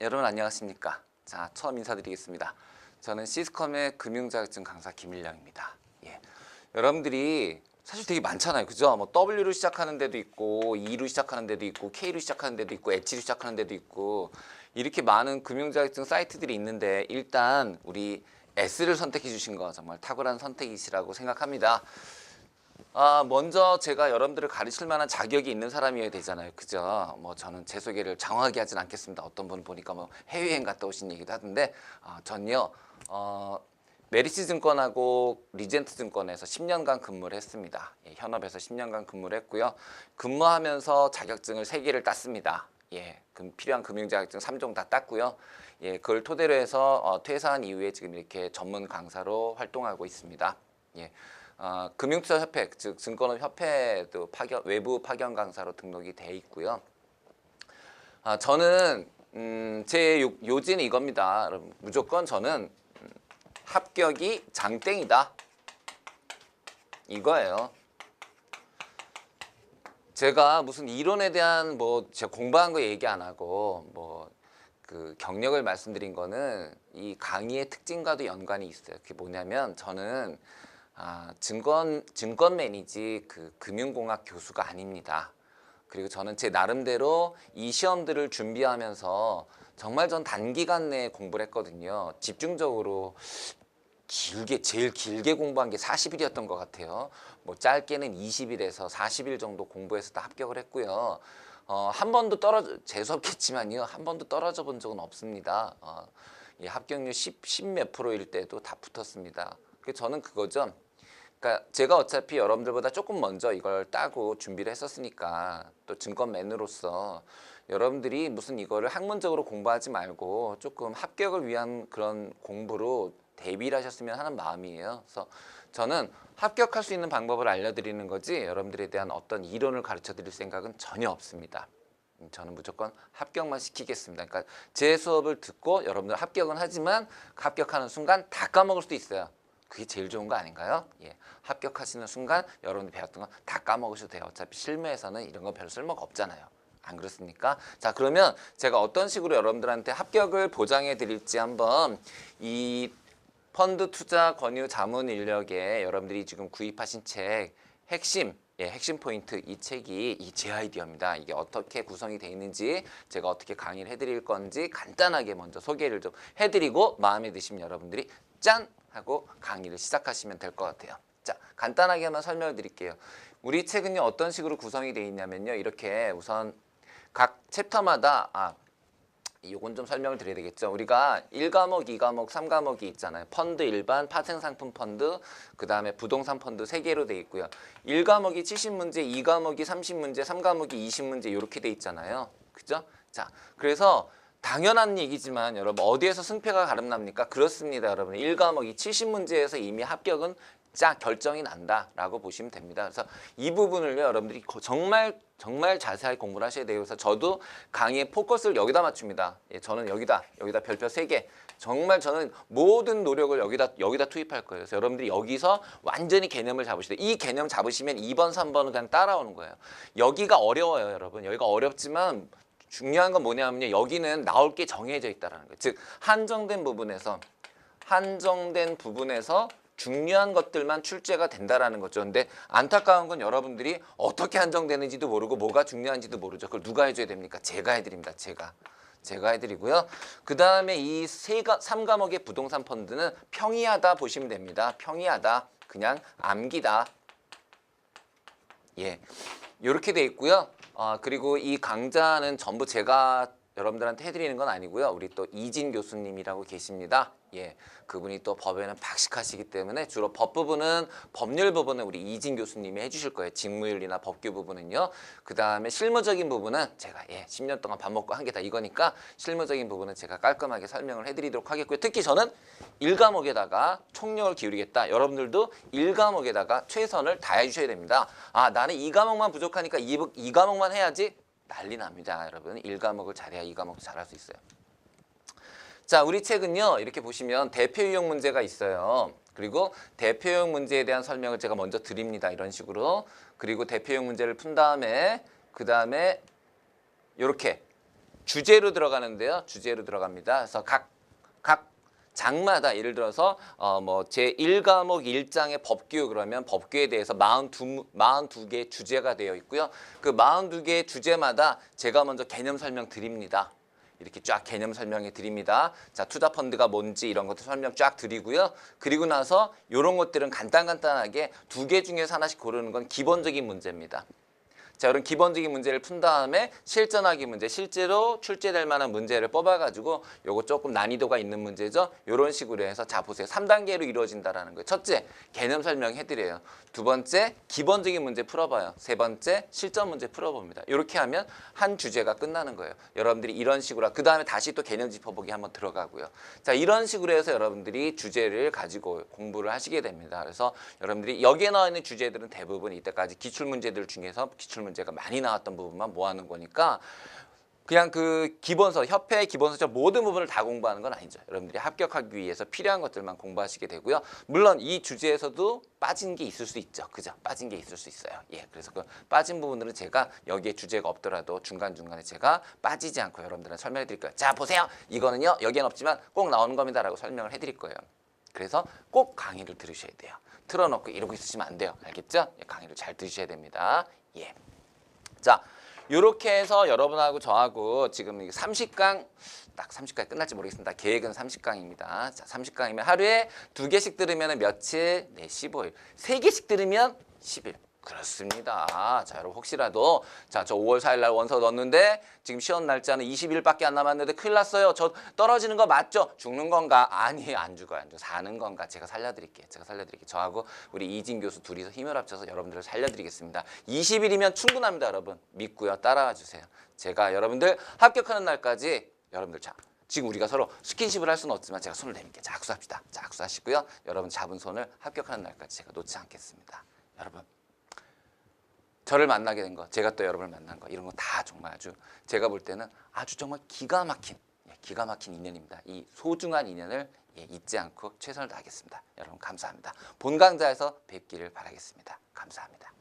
여러분 안녕하십니까? 자, 처음 인사드리겠습니다. 저는 시스컴의 금융자격증 강사 김일령입니다. 예. 여러분들이 사실 되게 많잖아요. 그죠? 뭐 W로 시작하는 데도 있고 E로 시작하는 데도 있고 K로 시작하는 데도 있고 H로 시작하는 데도 있고 이렇게 많은 금융자격증 사이트들이 있는데 일단 우리 S를 선택해 주신 거 정말 탁월한 선택이시라고 생각합니다. 아, 먼저 제가 여러분들을 가르칠 만한 자격이 있는 사람이어야 되잖아요. 그죠? 뭐 저는 제 소개를 장황하게 하진 않겠습니다. 어떤 분 보니까 뭐 해외여행 갔다 오신 얘기도 하던데 아, 전요 어, 메리츠 증권하고 리젠트 증권에서 10년간 근무를 했습니다. 예, 현업에서 10년간 근무를 했고요. 근무하면서 자격증을 3개를 땄습니다. 예, 그 필요한 금융 자격증 3종 다 땄고요. 예, 그걸 토대로 해서 어, 퇴사한 이후에 지금 이렇게 전문 강사로 활동하고 있습니다. 예. 어, 금융투자협회 즉 증권업 협회도 파견 외부 파견 강사로 등록이 돼 있고요. 아, 저는 음, 제 요, 요지는 이겁니다. 여러분, 무조건 저는 음, 합격이 장땡이다. 이거예요. 제가 무슨 이론에 대한 뭐 제가 공부한 거 얘기 안 하고 뭐 그 경력을 말씀드린 거는 이 강의의 특징과도 연관이 있어요. 그게 뭐냐면 저는 아, 증권 증권맨이지 그 금융공학 교수가 아닙니다. 그리고 저는 제 나름대로 이 시험들을 준비하면서 정말 전 단기간 내에 공부를 했거든요. 집중적으로 길게 제일 길게 공부한 게 40일이었던 것 같아요. 뭐 짧게는 20일에서 40일 정도 공부해서 다 합격을 했고요. 어, 한 번도 떨어져 재수 없겠지만요. 한 번도 떨어져 본 적은 없습니다. 어, 이 합격률 10, 10몇 프로일 때도 다 붙었습니다. 그 저는 그거죠. 그러니까 제가 어차피 여러분들보다 조금 먼저 이걸 따고 준비를 했었으니까 또 증권맨으로서 여러분들이 무슨 이거를 학문적으로 공부하지 말고 조금 합격을 위한 그런 공부로 대비를 하셨으면 하는 마음이에요. 그래서 저는 합격할 수 있는 방법을 알려드리는 거지 여러분들에 대한 어떤 이론을 가르쳐 드릴 생각은 전혀 없습니다. 음, 저는 무조건 합격만 시키겠습니다. 그러니까 제 수업을 듣고 여러분들 합격은 하지만 합격하는 순간 다 까먹을 수도 있어요. 그게 제일 좋은 거 아닌가요? 예. 합격하시는 순간 여러분들 배웠던 거다 까먹으셔도 돼요. 어차피 실무에서는 이런 거 별 쓸모가 없잖아요. 안 그렇습니까? 자 그러면 제가 어떤 식으로 여러분들한테 합격을 보장해 드릴지 한번 이 펀드 투자 권유 자문 인력에 여러분들이 지금 구입하신 책 핵심 예, 핵심 포인트 이 책이 이 제 아이디어입니다. 이게 어떻게 구성이 되어 있는지 제가 어떻게 강의를 해드릴 건지 간단하게 먼저 소개를 좀 해드리고 마음에 드시면 여러분들이 짠 하고 강의를 시작하시면 될 것 같아요. 자 간단하게 한번 설명을 드릴게요. 우리 책은요 어떤 식으로 구성이 되어 있냐면요 이렇게 우선 각 챕터마다 아 요건 좀 설명을 드려야 되겠죠. 우리가 1과목, 2과목, 3과목이 있잖아요. 펀드 일반, 파생상품 펀드, 그 다음에 부동산 펀드 세 개로 돼 있고요. 1과목이 70문제, 2과목이 30문제, 3과목이 20문제 이렇게 돼 있잖아요. 그죠? 자, 그래서 당연한 얘기지만 여러분 어디에서 승패가 가름납니까? 그렇습니다, 여러분. 1과목 이 70문제에서 이미 합격은 짜 결정이 난다라고 보시면 됩니다. 그래서 이 부분을요, 여러분들이 거- 정말 정말 자세하게 공부를 하셔야 돼요. 그래서 저도 강의의 포커스를 여기다 맞춥니다. 예, 저는 여기다 여기다 별표 세 개. 정말 저는 모든 노력을 여기다 여기다 투입할 거예요. 그래서 여러분들이 여기서 완전히 개념을 잡으시되 이 개념 잡으시면 2번, 3번은 그냥 따라오는 거예요. 여기가 어려워요, 여러분. 여기가 어렵지만 중요한 건 뭐냐면요. 여기는 나올 게 정해져 있다라는 거예요. 즉 한정된 부분에서 한정된 부분에서 중요한 것들만 출제가 된다라는 거죠. 근데 안타까운 건 여러분들이 어떻게 한정되는지도 모르고 뭐가 중요한지도 모르죠. 그걸 누가 해줘야 됩니까? 제가 해드립니다. 제가. 제가 해드리고요. 그 다음에 이 세가 삼과목의 부동산 펀드는 평이하다 보시면 됩니다. 평이하다. 그냥 암기다. 예. 이렇게 돼 있고요. 아, 그리고 이 강좌는 전부 제가 여러분들한테 해드리는 건 아니고요. 우리 또 이진 교수님이라고 계십니다. 예, 그분이 또 법에는 박식하시기 때문에 주로 법 부분은 법률 부분은 우리 이진 교수님이 해주실 거예요. 직무윤리나 법규 부분은요. 그 다음에 실무적인 부분은 제가 예, 10년 동안 밥 먹고 한 게 다 이거니까 실무적인 부분은 제가 깔끔하게 설명을 해드리도록 하겠고요. 특히 저는 일과목에다가 총력을 기울이겠다. 여러분들도 일과목에다가 최선을 다해 주셔야 됩니다. 아, 나는 이 과목만 부족하니까 이 이 과목만 해야지. 난리 납니다, 여러분. 일과목을 잘해야 이과목도 잘할 수 있어요. 자, 우리 책은요. 이렇게 보시면 대표 유형 문제가 있어요. 그리고 대표 유형 문제에 대한 설명을 제가 먼저 드립니다. 이런 식으로. 그리고 대표 유형 문제를 푼 다음에 그 다음에 이렇게 주제로 들어가는데요. 주제로 들어갑니다. 그래서 각 각 장마다 예를 들어서 어 뭐 제 1과목 1장의 법규 그러면 법규에 대해서 42 42개 주제가 되어 있고요. 그 42개 주제마다 제가 먼저 개념 설명 드립니다. 이렇게 쫙 개념 설명해 드립니다. 자, 투자 펀드가 뭔지 이런 것도 설명 쫙 드리고요. 그리고 나서 이런 것들은 간단간단하게 두 개 중에서 하나씩 고르는 건 기본적인 문제입니다. 자, 그런 기본적인 문제를 푼 다음에 실전하기 문제, 실제로 출제될 만한 문제를 뽑아가지고 요거 조금 난이도가 있는 문제죠. 요런 식으로 해서 자 보세요. 3단계로 이루어진다라는 거예요. 첫째, 개념 설명해드려요. 두 번째, 기본적인 문제 풀어봐요. 세 번째, 실전 문제 풀어봅니다. 이렇게 하면 한 주제가 끝나는 거예요. 여러분들이 이런 식으로 그 다음에 다시 또 개념 짚어보기 한번 들어가고요. 자, 이런 식으로 해서 여러분들이 주제를 가지고 공부를 하시게 됩니다. 그래서 여러분들이 여기에 나와 있는 주제들은 대부분 이때까지 기출 문제들 중에서 기출 문제 가 많이 나왔던 부분만 모아놓은 거니까 그냥 그 기본서, 협회 기본서적 모든 부분을 다 공부하는 건 아니죠. 여러분들이 합격하기 위해서 필요한 것들만 공부하시게 되고요. 물론 이 주제에서도 빠진 게 있을 수 있죠. 그죠? 빠진 게 있을 수 있어요. 예. 그래서 그 빠진 부분들은 제가 여기에 주제가 없더라도 중간중간에 제가 빠지지 않고 여러분들한테 설명해 드릴 거예요. 자, 보세요. 이거는요. 여기엔 없지만 꼭 나오는 겁니다 라고 설명을 해 드릴 거예요. 그래서 꼭 강의를 들으셔야 돼요. 틀어놓고 이러고 있으시면 안 돼요. 알겠죠? 예, 강의를 잘 들으셔야 됩니다. 예. 자, 요렇게 해서 여러분하고 저하고 지금 30강 딱 30강이 끝날지 모르겠습니다. 계획은 30강입니다. 자, 30강이면 하루에 두 개씩 들으면 며칠? 네, 15일. 세 개씩 들으면 10일. 그렇습니다. 자, 여러분 혹시라도 자, 저 5월 4일 날 원서 넣었는데 지금 시험 날짜는 20일밖에 안 남았는데 큰일 났어요. 저 떨어지는 거 맞죠? 죽는 건가? 아니, 안 죽어요. 안 죽어. 사는 건가? 제가 살려드릴게요. 제가 살려드릴게요. 저하고 우리 이진 교수 둘이서 힘을 합쳐서 여러분들을 살려드리겠습니다. 20일이면 충분합니다, 여러분. 믿고요. 따라와 주세요. 제가 여러분들 합격하는 날까지 여러분들 자 지금 우리가 서로 스킨십을 할 수는 없지만 제가 손을 내밀게 자 악수합시다. 자 악수하시고요. 여러분 잡은 손을 합격하는 날까지 제가 놓지 않겠습니다. 여러분 저를 만나게 된 거, 제가 또 여러분을 만난 거 이런 거 다 정말 아주 제가 볼 때는 아주 정말 기가 막힌 예, 기가 막힌 인연입니다. 이 소중한 인연을 예, 잊지 않고 최선을 다하겠습니다. 여러분 감사합니다. 본 강좌에서 뵙기를 바라겠습니다. 감사합니다.